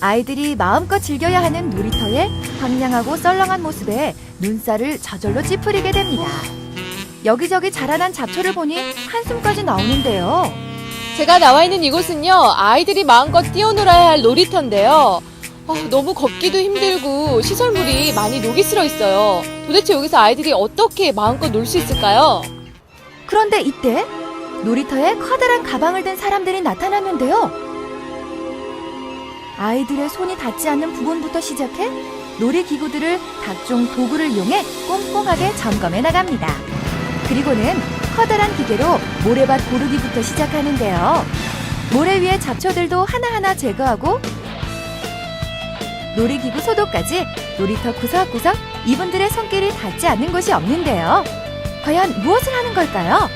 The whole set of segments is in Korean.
아이들이 마음껏 즐겨야 하는 놀이터의 황량하고 썰렁한 모습에 눈살을 저절로 찌푸리게 됩니다. 여기저기 자라난 잡초를 보니 한숨까지 나오는데요. 제가 나와 있는 이곳은요, 아이들이 마음껏 뛰어놀아야 할 놀이터인데요. 아, 너무 걷기도 힘들고 시설물이 많이 녹이 슬어 있어요. 도대체 여기서 아이들이 어떻게 마음껏 놀 수 있을까요? 그런데 이때 놀이터에 커다란 가방을 든 사람들이 나타났는데요. 아이들의 손이 닿지 않는 부분부터 시작해 놀이기구들을 각종 도구를 이용해 꼼꼼하게 점검해 나갑니다. 그리고는 커다란 기계로 모래밭 고르기부터 시작하는데요. 모래 위에 잡초들도 하나하나 제거하고 놀이기구 소독까지 놀이터 구석구석 이분들의 손길이 닿지 않는 곳이 없는데요. 과연 무엇을 하는 걸까요?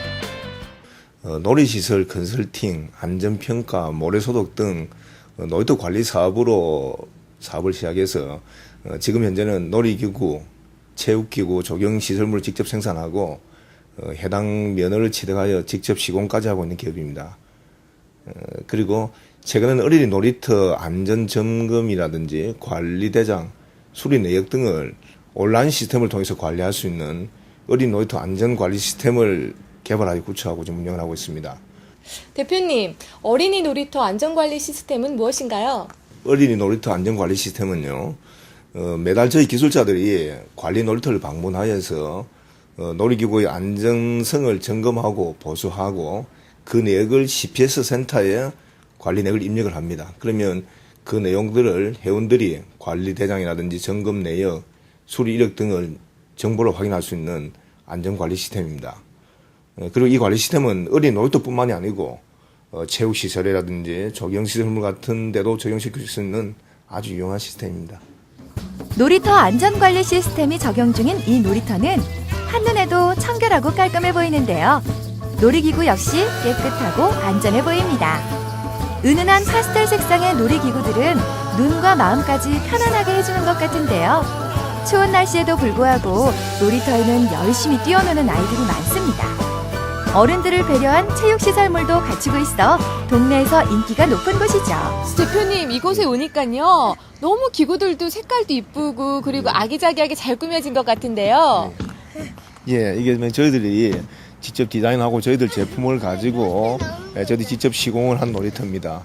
어, 놀이시설 컨설팅, 안전평가, 모래소독 등 어, 놀이터 관리 사업으로 사업을 시작해서 어, 지금 현재는 놀이기구, 체육기구, 조경시설물을 직접 생산하고 어, 해당 면허를 취득하여 직접 시공까지 하고 있는 기업입니다. 어, 그리고 최근에는 어린이 놀이터 안전 점검이라든지 관리 대장, 수리 내역 등을 온라인 시스템을 통해서 관리할 수 있는 어린이 놀이터 안전 관리 시스템을 개발하여 구축하고 지금 운영을 하고 있습니다. 대표님, 어린이 놀이터 안전관리 시스템은 무엇인가요? 어린이 놀이터 안전 관리 시스템은요, 어, 매달 저희 기술자들이 관리 놀이터를 방문하여서 어, 놀이기구의 안전성을 점검하고 보수하고 그 내역을 CPS 센터에 관리 내역을 입력을 합니다. 그러면 그 내용들을 회원들이 관리 대장이라든지 점검 내역, 수리 이력 등을 정보로 확인할 수 있는 안전 관리 시스템입니다. 어, 그리고 이 관리 시스템은 어린 놀이터뿐만이 아니고 어, 체육 시설이라든지 조경 시설물 같은 데도 적용시킬 수 있는 아주 유용한 시스템입니다. 놀이터 안전관리 시스템이 적용 중인 이 놀이터는 한눈에도 청결하고 깔끔해 보이는데요. 놀이기구 역시 깨끗하고 안전해 보입니다. 은은한 파스텔 색상의 놀이기구들은 눈과 마음까지 편안하게 해주는 것 같은데요. 추운 날씨에도 불구하고 놀이터에는 열심히 뛰어노는 아이들이 많습니다. 어른들을 배려한 체육시설물도 갖추고 있어 동네에서 인기가 높은 곳이죠. 대표님, 이곳에 오니까요, 너무 기구들도 색깔도 이쁘고, 그리고 아기자기하게 잘 꾸며진 것 같은데요. 예, 이게 뭐 저희들이 직접 디자인하고 저희들 제품을 가지고 예, 저희들이 직접 시공을 한 놀이터입니다.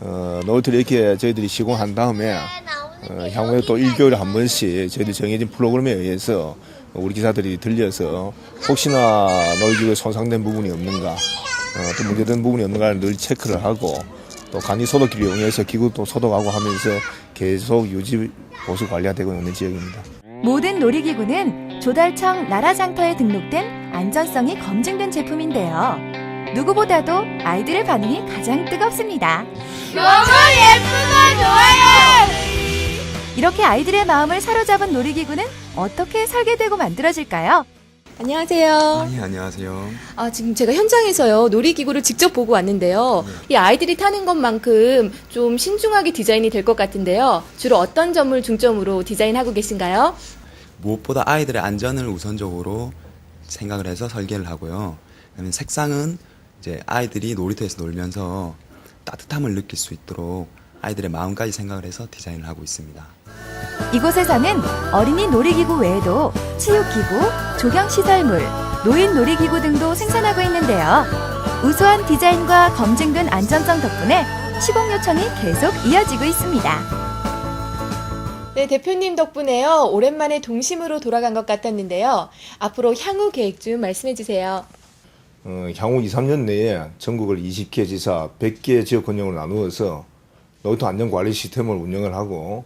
어, 놀이터를 이렇게 저희들이 시공한 다음에 어, 향후에 또 1개월에 한 번씩 저희들 정해진 프로그램에 의해서 우리 기사들이 들려서 혹시나 놀이기구에 손상된 부분이 없는가 어, 또 문제된 부분이 없는가를 늘 체크를 하고 또 간이 소독기를 이용해서 기구도 소독하고 하면서 계속 유지 보수 관리가 되고 있는 지역입니다. 모든 놀이기구는 조달청 나라장터에 등록된 안전성이 검증된 제품인데요. 누구보다도 아이들의 반응이 가장 뜨겁습니다. 너무 예쁘고 좋아요! 이렇게 아이들의 마음을 사로잡은 놀이기구는 어떻게 설계되고 만들어질까요? 안녕하세요. 네, 안녕하세요. 아, 지금 제가 현장에서요, 놀이기구를 직접 보고 왔는데요. 이 아이들이 타는 것만큼 좀 신중하게 디자인이 될 것 같은데요. 주로 어떤 점을 중점으로 디자인하고 계신가요? 무엇보다 아이들의 안전을 우선적으로 생각을 해서 설계를 하고요. 그다음에 색상은 이제 아이들이 놀이터에서 놀면서 따뜻함을 느낄 수 있도록 아이들의 마음까지 생각을 해서 디자인을 하고 있습니다. 이곳에서는 어린이 놀이기구 외에도 치유기구, 조경시설물, 노인 놀이기구 등도 생산하고 있는데요. 우수한 디자인과 검증된 안전성 덕분에 시공 요청이 계속 이어지고 있습니다. 네, 대표님 덕분에요. 오랜만에 동심으로 돌아간 것 같았는데요. 앞으로 향후 계획 좀 말씀해 주세요. 어, 향후 2, 3년 내에 전국을 20개 지사 100개 지역 권역으로 나누어서 놀이터 안전관리 시스템을 운영을 하고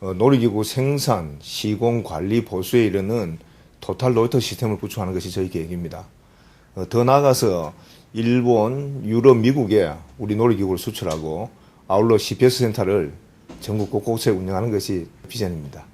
어, 놀이기구 생산, 시공, 관리, 보수에 이르는 토탈 놀이터 시스템을 구축하는 것이 저희 계획입니다. 어, 더 나아가서 일본, 유럽, 미국에 우리 놀이기구를 수출하고 아울러 CPS 센터를 전국 곳곳에 운영하는 것이 비전입니다.